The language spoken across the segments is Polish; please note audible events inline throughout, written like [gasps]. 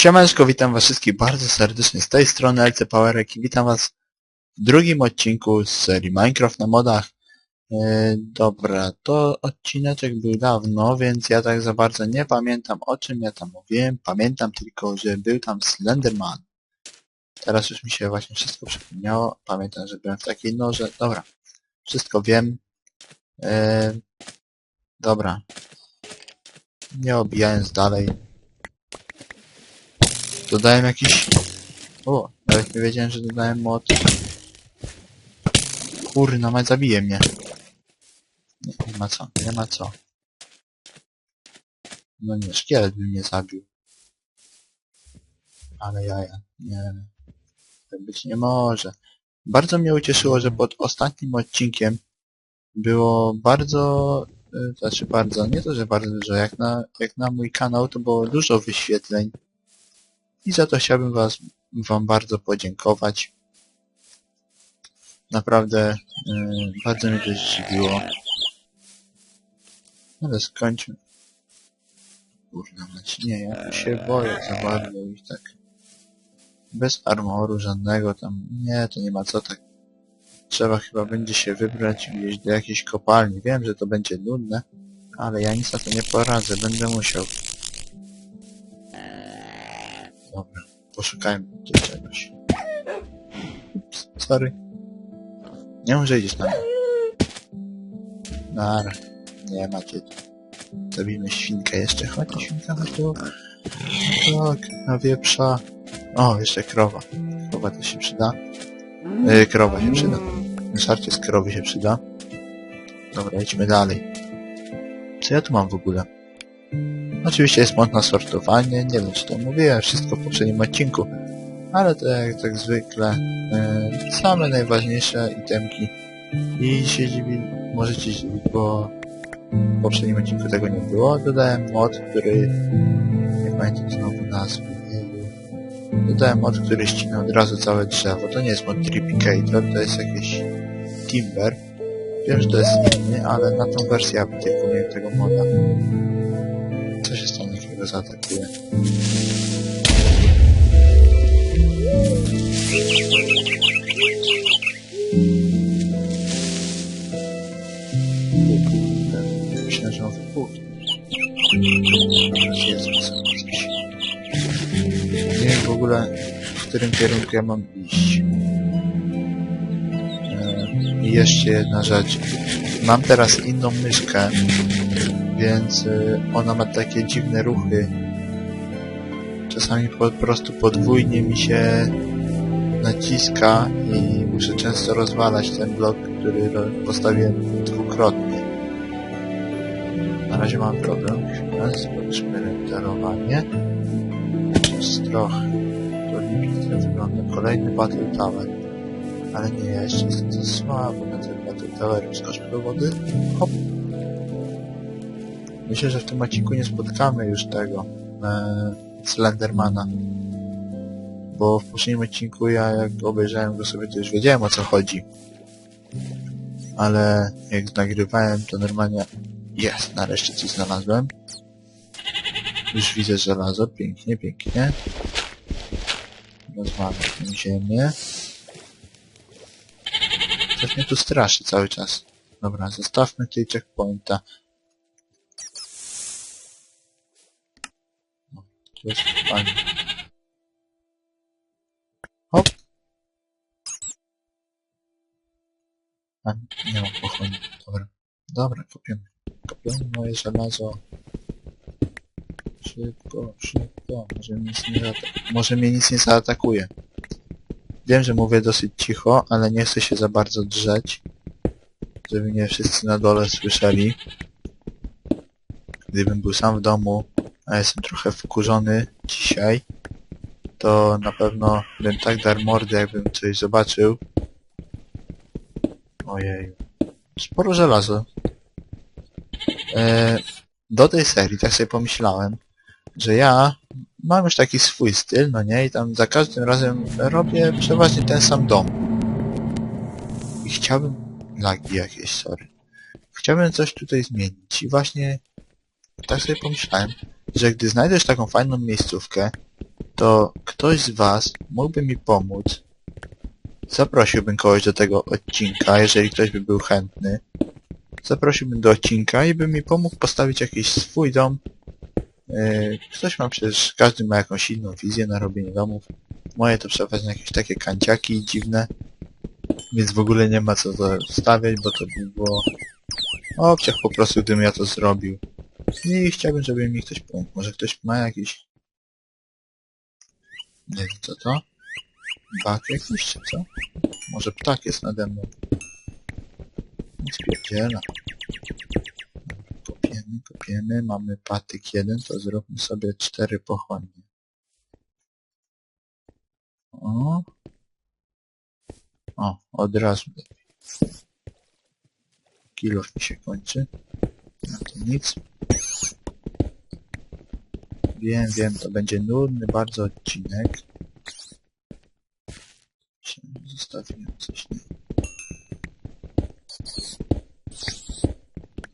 Siemaneczko, witam was wszystkich bardzo serdecznie z tej strony LC Powerek i witam was w drugim odcinku z serii Minecraft na modach. Yy, dobra, to odcineczek był dawno, więc ja tak za bardzo nie pamiętam o czym ja tam mówiłem. Pamiętam tylko, że był tam Slenderman. Teraz już mi się właśnie wszystko przypomniało. Pamiętam, że byłem w takiej noże. Dobra, wszystko wiem. Yy, dobra. Nie obijając dalej. Dodałem jakiś... O, nawet nie wiedziałem, że dodałem mod. Kurna, mać zabije mnie. Nie, nie ma co, nie ma co. No nie, szkielet by mnie zabił. Ale jaja, nie. Tak być nie może. Bardzo mnie ucieszyło, że pod ostatnim odcinkiem było bardzo, y, znaczy bardzo, nie to, że bardzo dużo, jak na, jak na mój kanał to było dużo wyświetleń. I za to chciałbym was, wam bardzo podziękować. Naprawdę yy, bardzo mnie to zdziwiło. Ale skończmy. Kurna mać, nie, ja się boję za bardzo i tak. Bez armoru żadnego tam, nie, to nie ma co tak. Trzeba chyba będzie się wybrać gdzieś do jakiejś kopalni. Wiem, że to będzie nudne, ale ja nic na to nie poradzę, będę musiał. Poszukajmy tu czegoś. Ups, sorry. Nie może idziesz na mnie. Nara, nie macie tu. Zabijmy świnkę jeszcze, chodź świnka, chodź tu. Tak, na wieprza. O, jeszcze krowa. Krowa to się przyda. Yy, krowa się przyda. Żarcie z krowy się przyda. Dobra, idźmy dalej. Co ja tu mam w ogóle? Oczywiście jest mod na sortowanie, nie wiem czy to mówiłem wszystko w poprzednim odcinku, ale to jak tak zwykle yy, same najważniejsze itemki i się dziwi, możecie dziwić, bo w poprzednim odcinku tego nie było. Dodałem mod, który nie pamiętam znowu nazwy. Dodałem mod, który ścina od razu całe drzewo. To nie jest mod Tripicator, to jest jakiś Timber. Wiem, że to jest inny, ale na tą wersję ja tylko tego moda. Go zaatakuje? Myślę, że on wybuchnie. Nie wiem w ogóle, w którym kierunku ja mam iść. E, I jeszcze jedna rzecz. Mam teraz inną myszkę, więc y, ona ma takie dziwne ruchy. Czasami po prostu podwójnie mi się naciska i muszę często rozwalać ten blok, który postawiłem dwukrotnie. Na razie mam problem. Zobaczmy renderowanie. Jest trochę. To lipiec wygląda. Kolejny Battle Tower. Ale nie, ja jeszcze jestem za słabo na ten Battle Tower. Skoczmy do wody. Hop. Myślę, że w tym odcinku nie spotkamy już tego e, Slendermana. Bo w poprzednim odcinku ja jak obejrzałem go sobie to już wiedziałem o co chodzi. Ale jak nagrywałem to normalnie jest, nareszcie coś znalazłem. Już widzę żelazo, pięknie, pięknie. Rozwalam tę ziemię. Coś mnie tu straszy cały czas. Dobra, zostawmy tutaj checkpointa. Jest fajnie. Hop. A, nie mam pochodni. Dobra. Dobra, kopiemy. Kopiemy moje żelazo. Szybko, szybko. Może mnie nic nie, może mnie nic nie zaatakuje. Wiem, że mówię dosyć cicho, ale nie chcę się za bardzo drzeć. Żeby nie wszyscy na dole słyszeli. Gdybym był sam w domu, a jestem trochę wkurzony dzisiaj, to na pewno bym tak dar mordy, jakbym coś zobaczył. Ojej. Sporo żelazo. E, do tej serii tak sobie pomyślałem, że ja mam już taki swój styl, no nie? I tam za każdym razem robię przeważnie ten sam dom. I chciałbym... Lagi jakieś, sorry. Chciałbym coś tutaj zmienić i właśnie tak sobie pomyślałem, że gdy znajdziesz taką fajną miejscówkę, to ktoś z was mógłby mi pomóc. Zaprosiłbym kogoś do tego odcinka, jeżeli ktoś by był chętny. Zaprosiłbym do odcinka i by mi pomógł postawić jakiś swój dom. Yy, Ktoś ma przecież, każdy ma jakąś inną wizję na robienie domów. Moje to przeważnie jakieś takie kanciaki dziwne. Więc w ogóle nie ma co zostawiać, bo to by było obciach po prostu, gdybym ja to zrobił. I chciałbym, żeby mi ktoś pomógł. Może ktoś ma jakiś... Nie wiem co to? Bak jakiś czy co? Może ptak jest nade mną. Spierdziela. Kopiemy, kopiemy. Mamy patyk jeden, to zróbmy sobie cztery pochłonnie. O. O, od razu. Kilof mi się kończy. To nic. Wiem, wiem, to będzie nudny bardzo odcinek. Zostawiłem coś, nie?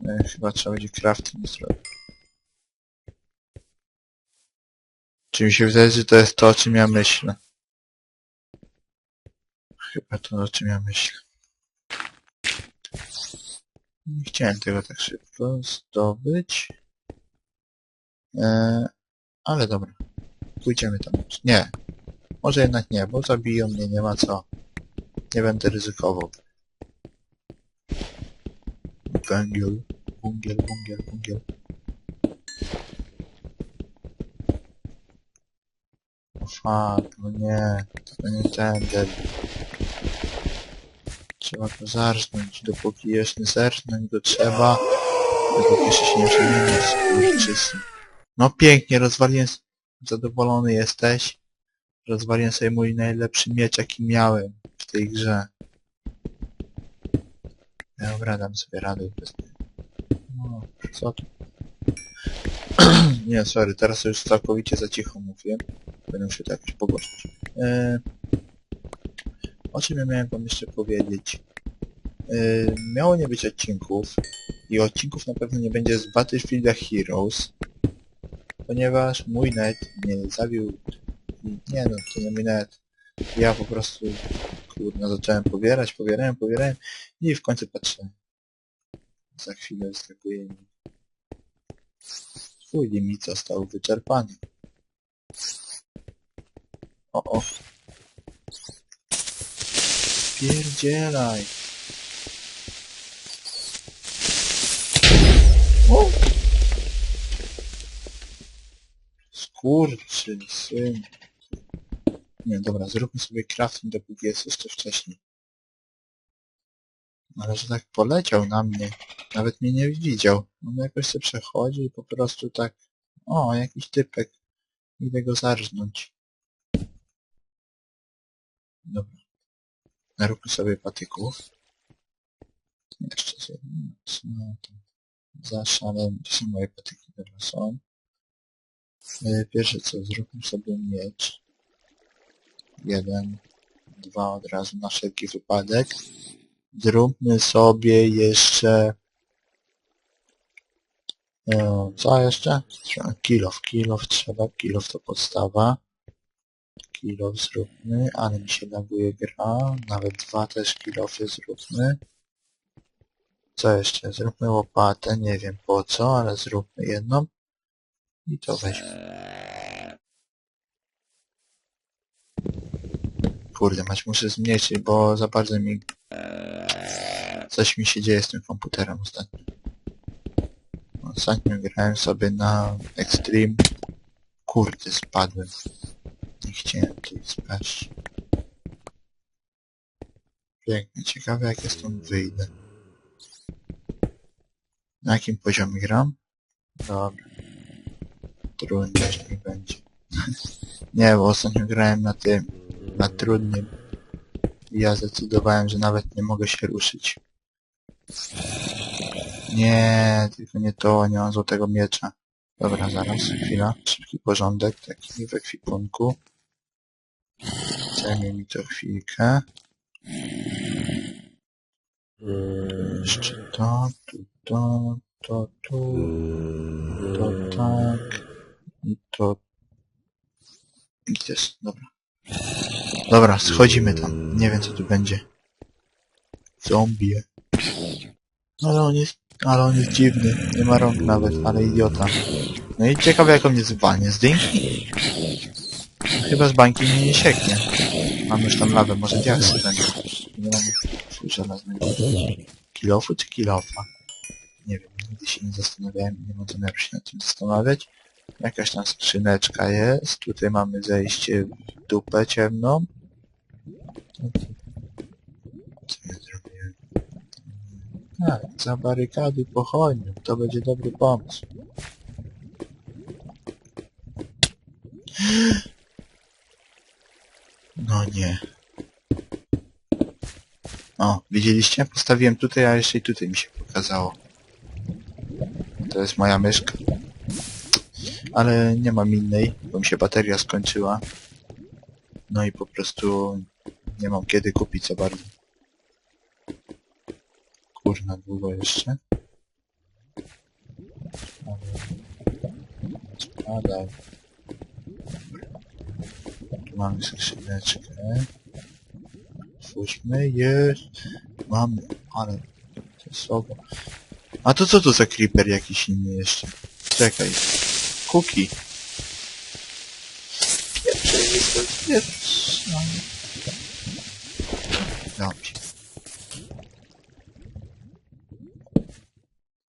E, chyba trzeba będzie crafting zrobić. Czy mi się wydaje, że to jest to, o czym ja myślę? Chyba to, o czym ja myślę. Nie chciałem tego tak szybko zdobyć. E, ale dobra. Pójdziemy tam. Nie. Może jednak nie, bo zabiją mnie, nie ma co. Nie będę ryzykował. Węgiel, węgiel, węgiel. O fuck, no nie. To nie ten. Trzeba go zarżnąć, dopóki jeszcze zerżnąć go trzeba. Dopóki jeszcze się nie skurczysy. No pięknie, rozwaliłem... Zadowolony jesteś? Rozwaliłem sobie mój najlepszy miecz, jaki miałem w tej grze. Dobra, dam sobie radę No, co tu? [clears throat] Nie, sorry, teraz już całkowicie za cicho mówię. Będę się to jakoś pogłaszać. E... O czym ja miałem wam jeszcze powiedzieć? E... Miało nie być odcinków. I odcinków na pewno nie będzie z Battlefielda Heroes. Ponieważ mój net mnie zawiódł. Nie no, to nie mój net. Ja po prostu, kurna, zacząłem pobierać, pobierałem, pobierałem i w końcu patrzę. Za chwilę wyskakuje mi. Twój limit został wyczerpany. O, o. Pierdzielaj. O! Skurczy, syn. Nie, dobra, zróbmy sobie crafting, dopóki jest jeszcze wcześniej. Ale że tak poleciał na mnie. Nawet mnie nie widział. On jakoś się przechodzi i po prostu tak... O, jakiś typek. Idę go zarżnąć. Dobra. Naróbmy sobie patyków. Jeszcze sobie... No, to zaszalem. Gdzie są moje patyki? Dobra, są. E, Pierwsze co, zróbmy sobie miecz. Jeden, dwa od razu na wszelki wypadek. Zróbmy sobie jeszcze... Co jeszcze? Kilof, kilof trzeba, kilof to podstawa. Kilof zróbmy, ale mi się laguje gra. Nawet dwa też kilofy zróbmy. Co jeszcze? Zróbmy łopatę, nie wiem po co, ale zróbmy jedną. I to weźmy. Kurde, mać muszę zmniejszyć, bo za bardzo mi... Coś mi się dzieje z tym komputerem ostatnio. Ostatnio grałem sobie na Extreme. Kurde, spadłem. Nie chciałem tutaj spaść. Pięknie, ciekawe jak ja stąd wyjdę. Na jakim poziomie gram? Dobra. Trudność mi będzie. [laughs] Nie, bo ostatnio grałem na tym, na trudnym. I ja zdecydowałem, że nawet nie mogę się ruszyć. Nie, tylko nie to, nie mam złotego miecza. Dobra, zaraz, chwila. Szybki porządek, taki w ekwipunku. Zajmie mi to chwilkę. Jeszcze to, tu, to, to, tu, to tak i to Idziesz, dobra. Dobra, schodzimy tam. Nie wiem co tu będzie. Zombie. Ale on jest, ale on jest dziwny. Nie ma rąk nawet, ale idiota. No i ciekawe jak on mnie zwalnie. Z dynki? Chyba z bańki mnie nie sieknie. Mam już tam lawę, może diaksy będą. Nie mam już żelaznego. Kilofu czy kilofa? Nie wiem, nigdy się nie zastanawiałem, nie mam zamiaru się nad tym zastanawiać. Jakaś tam skrzyneczka jest. Tutaj mamy zejście w dupę ciemną. Co ja zrobiłem? Tak, za barykady pochodnią. To będzie dobry pomysł. No nie. O, widzieliście? Postawiłem tutaj, a jeszcze i tutaj mi się pokazało. To jest moja myszka. Ale nie mam innej, bo mi się bateria skończyła. No i po prostu nie mam kiedy kupić za bardzo. Kurna, długo jeszcze. Spadaj. Tu mamy skrzyneczkę. Otwórzmy, jest. Mamy, ale to. A to co to za creeper jakiś inny jeszcze? Czekaj. Kuki. Pierwszy jest pierwszy. Dobrze.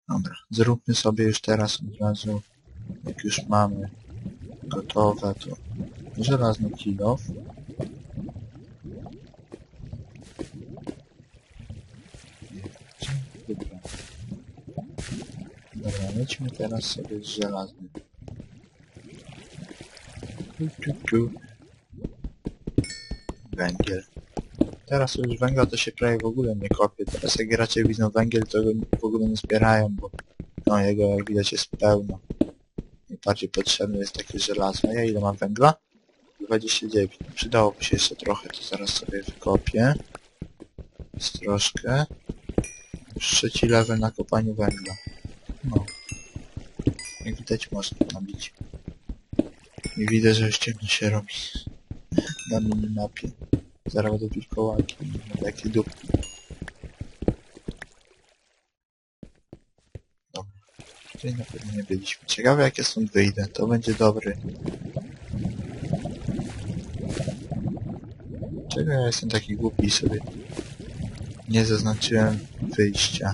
Dobra, zróbmy sobie już teraz od razu, jak już mamy gotowe, to żelazny kilof. Dobra. Dobra, lecimy teraz sobie z żelaznym. Węgiel. Teraz już węgla to się prawie w ogóle nie kopie. Teraz jak gracze widzą węgiel, to go w ogóle nie zbierają, bo no jego jak widać jest pełno. Najbardziej potrzebne jest takie żelazo. Ja ile mam węgla? 29. Przydałoby się jeszcze trochę, to zaraz sobie wykopię. Jest troszkę. Już trzeci level na kopaniu węgla. No. Jak widać można nabić. I widzę, że już ciemno się robi. [laughs] Na minimapie. Zaraz będę pić kołaki. Takie dupki. Dobra. Tutaj na pewno nie byliśmy. Ciekawe jak ja stąd wyjdę. To będzie dobry. Czego ja jestem taki głupi sobie nie zaznaczyłem wyjścia.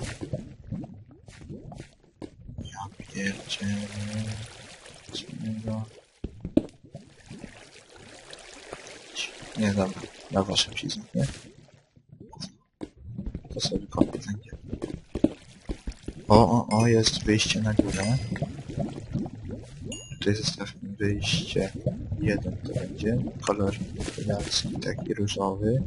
Ja pierdzielę. Nie, dobra. Na waszym się nie? To sobie kopię węgiel. O, o, o, jest wyjście na górę. Tutaj zostawmy wyjście. Jeden to będzie. Kolor relacji taki różowy.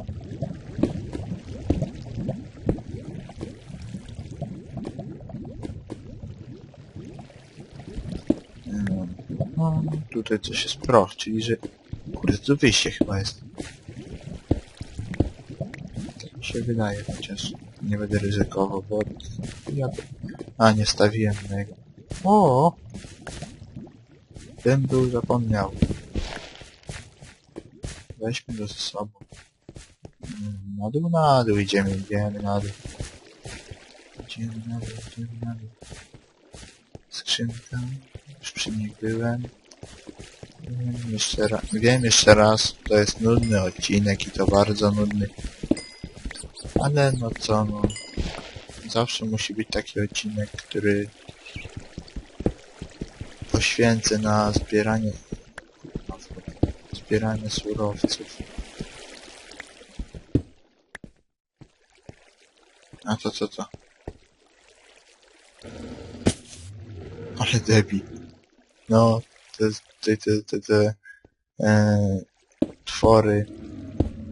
No, tutaj coś jest proch, czyli że... Kurde, to wyjście chyba jest. Tak mi się wydaje, chociaż nie będę ryzykował, bo ja... A, nie stawiłem tego. O! Ten był zapomniał. Weźmy go ze sobą. Mm, Na dół, na dół idziemy, idziemy na dół. Idziemy na dół, idziemy na dół. Skrzynka. Już przy niej byłem. Wiem jeszcze, ra wiem jeszcze raz, to jest nudny odcinek i to bardzo nudny. Ale no co no. Zawsze musi być taki odcinek, który poświęcę na zbieranie zbieranie surowców. A to co to? Ale debi. No, te, te, te, te, te e, twory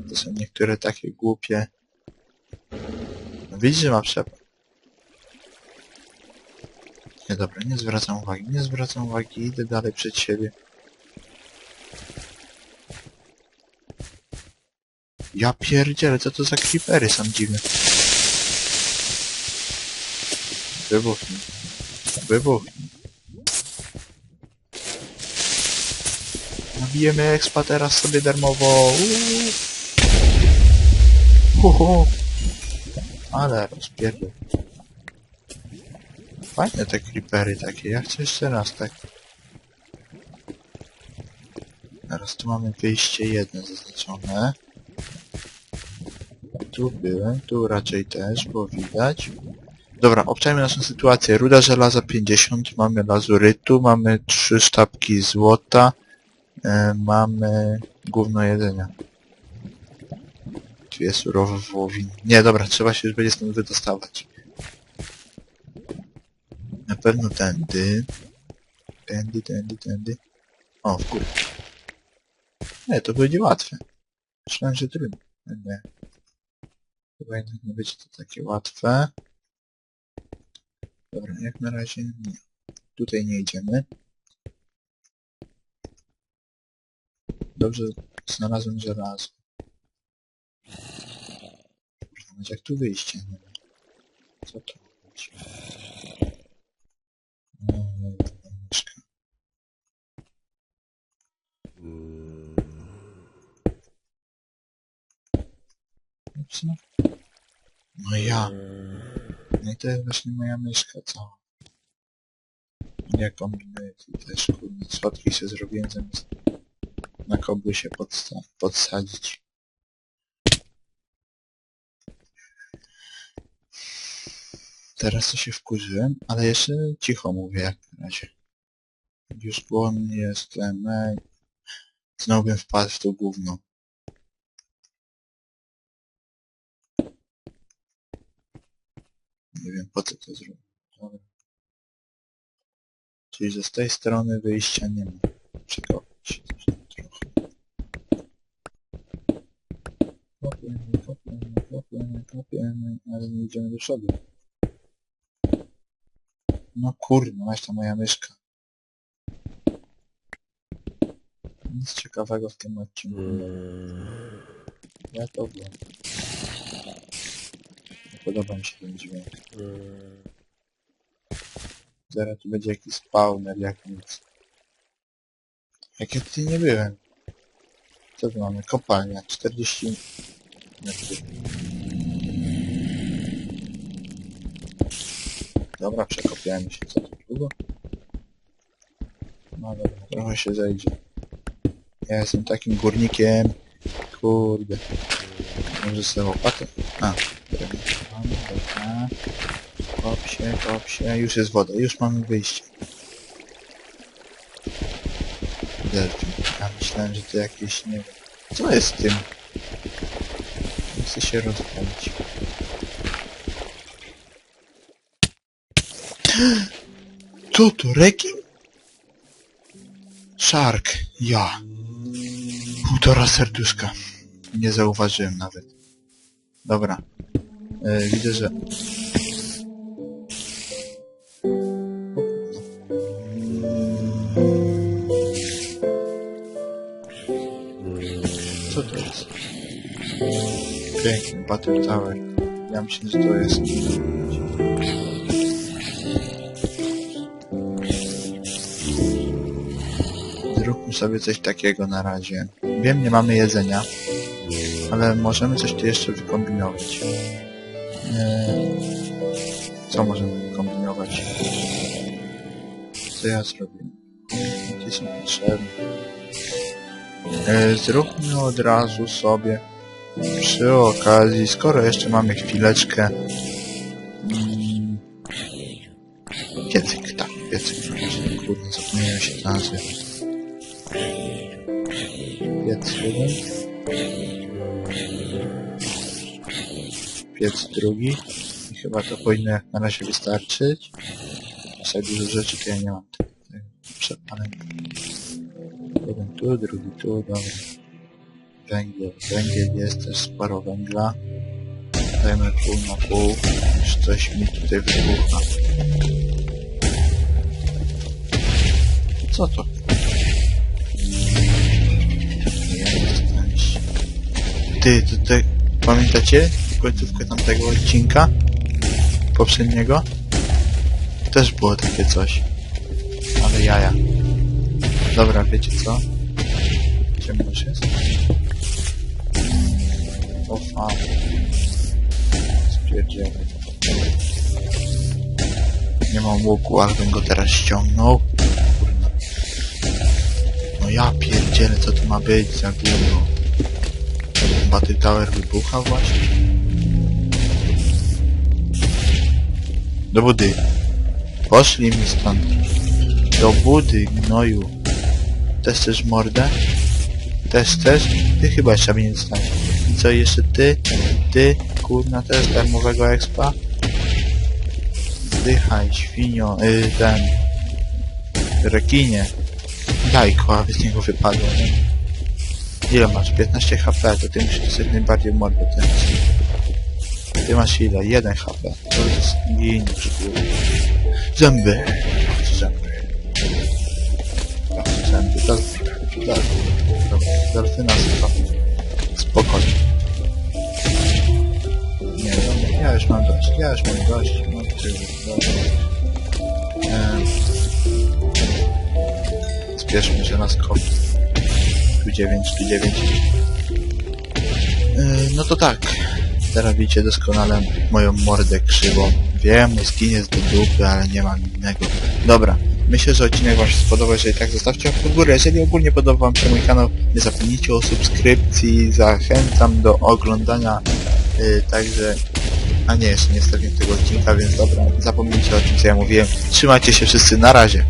to są niektóre takie głupie. No, widzisz, że ma przepad. Nie, dobra, nie zwracam uwagi, nie zwracam uwagi, idę dalej przed siebie. Ja pierdzielę, co to za creepery są dziwne. Wybuchnij. Wybuchnij. Nabijemy expa teraz sobie darmowo. Uhu. Ale rozpierdol. Fajne te creepery takie, ja chcę jeszcze raz tak. Teraz tu mamy wyjście jedno zaznaczone. Tu byłem, tu raczej też, bo widać. Dobra, obczajmy naszą sytuację. Ruda żelaza 50, mamy lazurytu, mamy trzy sztabki złota, e, mamy gówno jedzenia. Dwie surowe wołowiny. Nie, dobra, trzeba się już będzie stąd wydostawać. Na pewno tędy. Tędy, tędy, tędy. O, w górę. Nie, to będzie łatwe. Myślałem, że trudno. Nie. Chyba jednak nie będzie to takie łatwe. Dobra, jak na razie nie. Tutaj nie idziemy. Dobrze, znalazłem żelazo. Mać, jak tu wyjście nie ma. Co to Ups, no. No ja. No i to jest właśnie moja myszka cała. Ja kombinuję tu też, kurde, słodki się zrobiłem zamiast na kobły się podsta podsadzić. Teraz to się wkurzyłem, ale jeszcze cicho mówię jak na razie. Już głodny jestem, ej. Znowu bym wpadł w to gówno. Nie wiem po co to. Dobra. Czyli że z tej strony wyjścia nie ma. Przekopać się też tam trochę. Kopiemy, kopiemy, kopiemy, kopiemy, ale nie idziemy do przodu. No kurwa, masz ta moja myszka. Nic ciekawego w tym odcinku. ma. Ja to wiem. Podoba mi się ten dźwięk. Zaraz tu będzie jakiś spawner, jak nic. Jak ja tutaj nie byłem. Co tu mamy? Kopalnia, 40 metrów. Dobra, przekopiałem się, co to długo? No dobra, trochę się zejdzie. Ja jestem takim górnikiem. Kurde. Może sobie łopatę? A. Kop się, kop się. Już jest woda, już mamy wyjście. Ja myślałem, że to jakieś, nie wiem. Co jest z tym? Chcę się rozpalić. [gasps] Co to, rekin? Shark, ja. Półtora serduszka. Nie zauważyłem nawet. Dobra. E, widzę, że... Co to jest? Piękny Battle Tower. Ja myślę, że to jest... Zróbmy sobie coś takiego na razie. Wiem, nie mamy jedzenia, ale możemy coś tu jeszcze wykombinować. Co możemy wykombinować? Co ja zrobię? Jakie są potrzebne? Eee, zróbmy od razu sobie przy okazji, skoro jeszcze mamy chwileczkę mm, piecyk, tak, piecyk, kurde, zapomniałem się nazwy. Piec jeden. Piec drugi. Chyba to powinno na razie wystarczyć. Tak dużo rzeczy to ja nie mam. Tak, tak, Przepalę. Jeden tu, drugi tu, dobra. Węgiel. Węgiel jest też sporo węgla. Dajmy pół na pół. Już coś mi tutaj wybucha. Co to? Ty, to te, pamiętacie końcówkę tamtego odcinka? Poprzedniego? Też było takie coś. Ale jaja. Dobra, wiecie co? Ciemno już jest? O fan. Spierdzielę. Nie mam łuku, ale bym go teraz ściągnął. No ja pierdzielę, co to ma być za gówno. Battle Tower wybucha właśnie. Do budy. Poszli mi stąd. Do budy, gnoju. Też chcesz mordę? Też chcesz? Ty chyba jeszcze mnie nie dostaniesz. I co, jeszcze ty? Ty? Kurna, też darmowego expa? Zdychaj, świnio, yy, ten... Rekinie. Jajko, a z niego wypadło? Ile masz? 15 HP, to ty musisz dostać najbardziej mordę teraz. Ty masz ile? 1 HP. To jest giniesz, kurwa. Zęby. Zęby. Chcę zęby. Dobra, delfyna sypa. Spokojnie. Nie, dobra, ja już mam dość. Ja już mam dość. No, dobra. Ehm. Spieszmy się na skok. Tu 9, tu 9. Yy, no to tak. Teraz widzicie doskonale moją mordę krzywą. Wiem, skin jest do dupy, ale nie mam innego. Dobra, myślę, że odcinek Wam się spodobał. Jeżeli tak, zostawcie łapkę w górę. Jeżeli ogólnie podobał Wam się mój kanał, nie zapomnijcie o subskrypcji. Zachęcam do oglądania. Yy, także... A nie, jeszcze nie stawiłem tego odcinka, więc dobra, zapomnijcie o tym, co ja mówiłem. Trzymajcie się wszyscy, na razie.